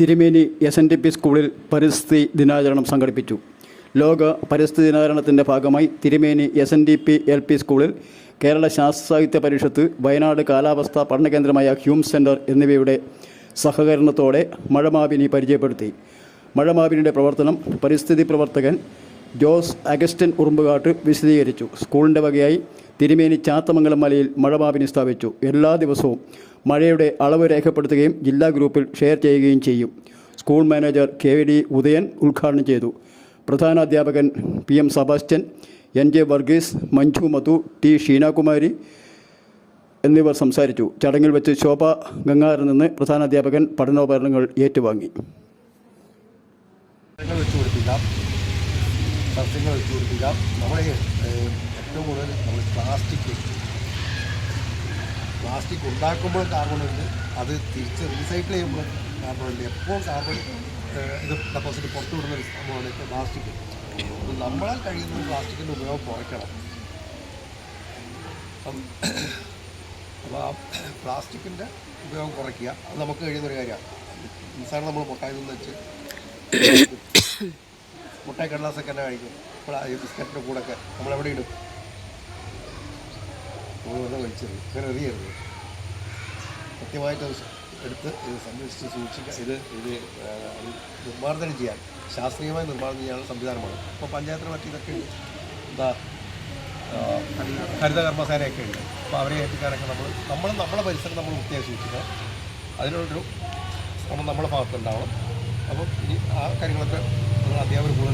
തിരുമേനി S N D P സ്കൂളിൽ പരിസ്ഥിതി ദിനാചരണം സംഘടിപ്പിച്ചു. ലോക പരിസ്ഥിതി ദിനാചരണത്തിന്റെ ഭാഗമായി Thirumeni S N D P L P സ്കൂളിൽ കേരള ശാസ്ത്ര സാഹിത്യ പരിഷത്ത് വയനാട് കാലാവസ്ഥാ പഠനകേന്ദ്രമായ ഹ്യൂം സെന്റർ എന്നിവയുടെ സഹകരണത്തോടെ മഴമാവിനി പരിചയപ്പെടുത്തി. മഴമാവിനിയുടെ പ്രവർത്തനം പരിസ്ഥിതി പ്രവർത്തകൻ ജോസ് അഗസ്റ്റിൻ ഉറുമ്പുകാട്ട് വിശദീകരിച്ചു. സ്കൂളിന്റെ വകയായി തിരുമേനി ചാത്തമംഗലം മലയിൽ മഴമാവിനി സ്ഥാപിച്ചു. എല്ലാ ദിവസവും മഴയുടെ അളവ് രേഖപ്പെടുത്തുകയും ജില്ലാ ഗ്രൂപ്പിൽ ഷെയർ ചെയ്യുകയും ചെയ്യും. School manager K D Udayan ഉദ്ഘാടനം ചെയ്തു. പ്രധാന അധ്യാപകൻ P M Sebastian N J Varghese Manju Madhu T Sheenakumari എന്നിവർ സംസാരിച്ചു. ചടങ്ങിൽ വെച്ച് ശോഭ ഗംഗാറിൽ നിന്ന് പ്രധാന അധ്യാപകൻ പഠനോപകരണങ്ങൾ ഏറ്റുവാങ്ങി. സസ്യങ്ങൾ വെച്ച് പിടിപ്പിക്കാം നമ്മൾ ഏറ്റവും കൂടുതൽ നമ്മൾ പ്ലാസ്റ്റിക് പ്ലാസ്റ്റിക് ഉണ്ടാക്കുമ്പോൾ കാർബൺ ഉണ്ട്. അത് തിരിച്ച് റീസൈക്കിൾ ചെയ്യുമ്പോൾ കാർബൺ ഉണ്ട്. എപ്പോൾ കാർബൺ ഇത് ഡെപ്പോസിറ്റ് പുറത്തു വിടുന്ന ഒരു സംഭവമാണ് പ്ലാസ്റ്റിക്. നമ്മളാൽ കഴിയുന്ന പ്ലാസ്റ്റിക്കിന്റെ ഉപയോഗം കുറയ്ക്കണം. അപ്പം ആ പ്ലാസ്റ്റിക്കിന്റെ ഉപയോഗം കുറയ്ക്കുക. അത് നമുക്ക് കഴിയുന്ന ഒരു കാര്യമാണ്. നിസ്സാരം നമ്മൾ പൊട്ടായതെന്ന് വെച്ച് മുട്ടായി കടലാസൊക്കെ തന്നെ കഴിക്കും. നമ്മൾ ഈ ബിസ്ക്കറ്റിന്റെ കൂടെയൊക്കെ നമ്മളെവിടെ ഇടും? നമ്മൾ വലിച്ചെറിയും അങ്ങനെ എറിയരുത് കൃത്യമായിട്ട് എടുത്ത് ഇത് സംരക്ഷിച്ച് സൂക്ഷിക്കുക ഇത് ഇത് നിർമ്മാർജനം ചെയ്യാൻ ശാസ്ത്രീയമായി നിർമ്മാർജനം ചെയ്യാനുള്ള സംവിധാനമാണ്. അപ്പോൾ പഞ്ചായത്തിന് മറ്റു ഇതൊക്കെ എന്താ ഹരിത കർമ്മസേനയൊക്കെ ഉണ്ട്. അപ്പോൾ അവരെ ഏറ്റക്കാരൊക്കെ നമ്മൾ നമ്മൾ നമ്മളെ പരിസരം നമ്മൾ വൃത്തിയായി സൂക്ഷിക്കുക അതിനുള്ളൊരു ശ്രമം നമ്മുടെ ഭാഗത്തുണ്ടാവണം. അപ്പം ഇനി ആ കാര്യങ്ങളൊക്കെ നമ്മൾ അധ്യാപകർ കൂടുതൽ